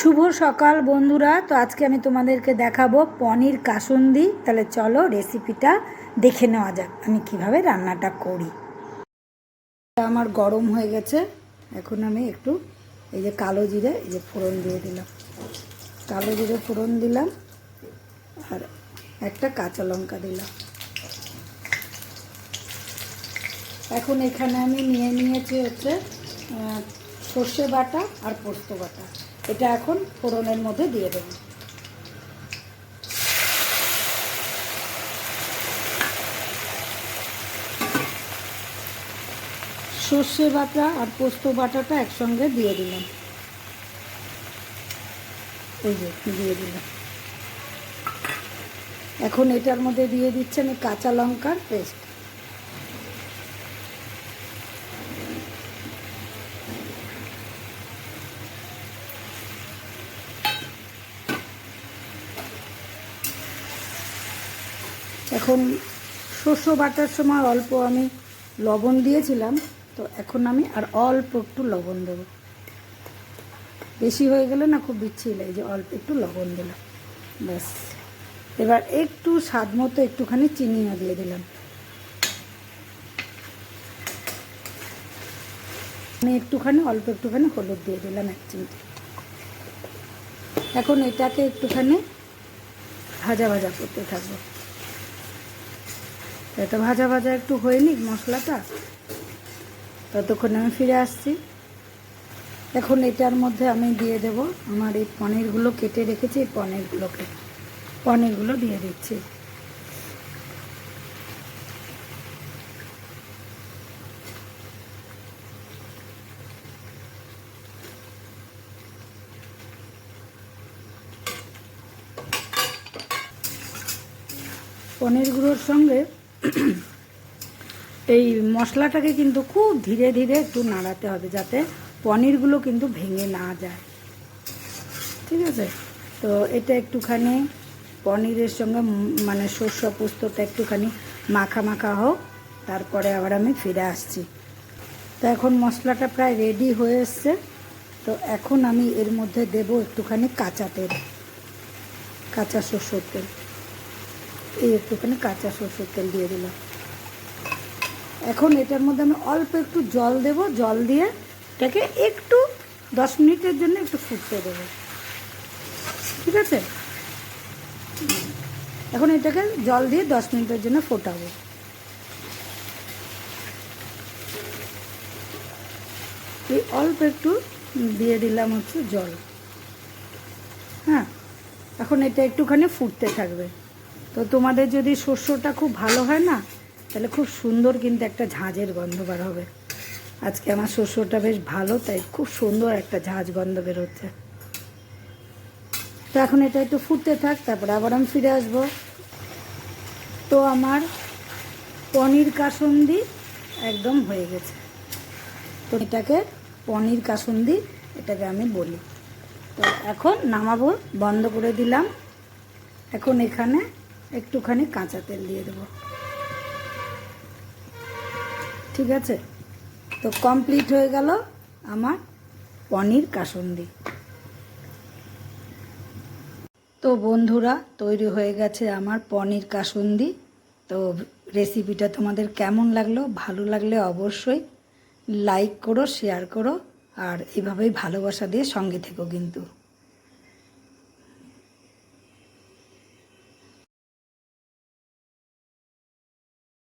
শুভ সকাল বন্ধুরা। তো আজকে আমি তোমাদেরকে দেখাবো পনির কাসুন্দি। তাহলে চলো রেসিপিটা দেখে নেওয়া যাক আমি কীভাবে রান্নাটা করি। আমার গরম হয়ে গেছে। এখন আমি একটু এই যে কালো জিরে, এই যে ফোড়ন দিয়ে দিলাম। কালো জিরে ফোড়ন দিলাম আর একটা কাঁচা লঙ্কা দিলাম। এখন এখানে আমি নিয়ে নিয়েছি হচ্ছে সর্ষে বাটা আর পোস্ত বাটা। এটা এখন ফোড়নের মধ্যে দিয়ে দেবো। সর্ষে বাটা আর পোস্ত বাটাটা একসঙ্গে দিয়ে দিলাম। এই যে, দিয়ে দিলাম। এখন এটার মধ্যে দিয়ে দিচ্ছি আমি কাঁচা লঙ্কার পেস্ট। এখন শস্য বাটার সময় অল্প আমি লবণ দিয়েছিলাম, তো এখন আমি আর অল্প একটু লবণ দেবো। বেশি হয়ে গেলে না খুব বিচ্ছি যে অল্প একটু লবণ দিলাম, ব্যাস। এবার একটু স্বাদ মতো একটুখানি চিনিও দিয়ে দিলাম। আমি একটুখানি, অল্প একটুখানি হলুদ দিয়ে দিলাম এক চিমটি। এখন এটাকে একটুখানি ভাজা ভাজা করতে থাকব। এটা ভাজা ভাজা একটু হয়ে নিক মশলাটা। ততক্ষণ আমি ফিরে আসছি। এখন এটার মধ্যে আমি দিয়ে দেব আমার এই পনিরগুলো কেটে রেখেছি, এই পনিরগুলোকে। পনিরগুলো দিয়ে দিচ্ছি। পনিরগুলোর সঙ্গে এই মশলাটাকে কিন্তু খুব ধীরে ধীরে একটু নাড়াতে হবে যাতে পনিরগুলো কিন্তু ভেঙে না যায়। ঠিক আছে? তো এটা একটুখানি পনিরের সঙ্গে মানে শস্য পোস্তটা একটুখানি মাখা মাখা হোক, তারপরে আবার আমি ফিরে আসছি। তো এখন মশলাটা প্রায় রেডি হয়ে এসছে। তো এখন আমি এর মধ্যে দেব একটুখানি কাঁচা তেল, কাঁচা সর্ষের তেল। এই একটুখানি কাঁচা সর্ষের তেল দিয়ে দিলাম। এখন এটার মধ্যে আমি অল্প একটু জল দেব, জল দিয়ে এটাকে একটু দশ মিনিটের জন্য একটু ফুটতে দেবো। ঠিক আছে? এখন এটাকে জল দিয়ে দশ মিনিটের জন্য ফোটাবো। এই অল্প একটু দিয়ে দিলাম হচ্ছে জল। হ্যাঁ এখন এটা একটুখানি ফুটতে থাকবে। তো তোমাদের যদি শস্যটা খুব ভালো হয় না, তাহলে খুব সুন্দর কিন্তু একটা ঝাঁঝের গন্ধ বার হবে। আজকে আমার শস্যটা বেশ ভালো, তাই খুব সুন্দর একটা ঝাঁঝ গন্ধ বেরোচ্ছে তো এখন এটা একটু ফুটতে থাক, তারপরে আবার আমি ফিরে আসব। তো আমার পনির কাসন্দি একদম হয়ে গেছে। তো এটাকে পনির কাসন্দি, এটাকে আমি বলি। তো এখন নামাবো, বন্ধ করে দিলাম। এখন এখানে একটুখানি কাঁচা তেল দিয়ে দেবো। ঠিক আছে? তো কমপ্লিট হয়ে গেল আমার পনির কাসুন্দি। তো বন্ধুরা, তৈরি হয়ে গেছে আমার পনির কাসুন্দি। তো রেসিপিটা তোমাদের কেমন লাগল? ভালো লাগলে অবশ্যই লাইক করো শেয়ার করো, আর এভাবেই ভালোবাসা দিয়ে সঙ্গে থেকো কিন্তু।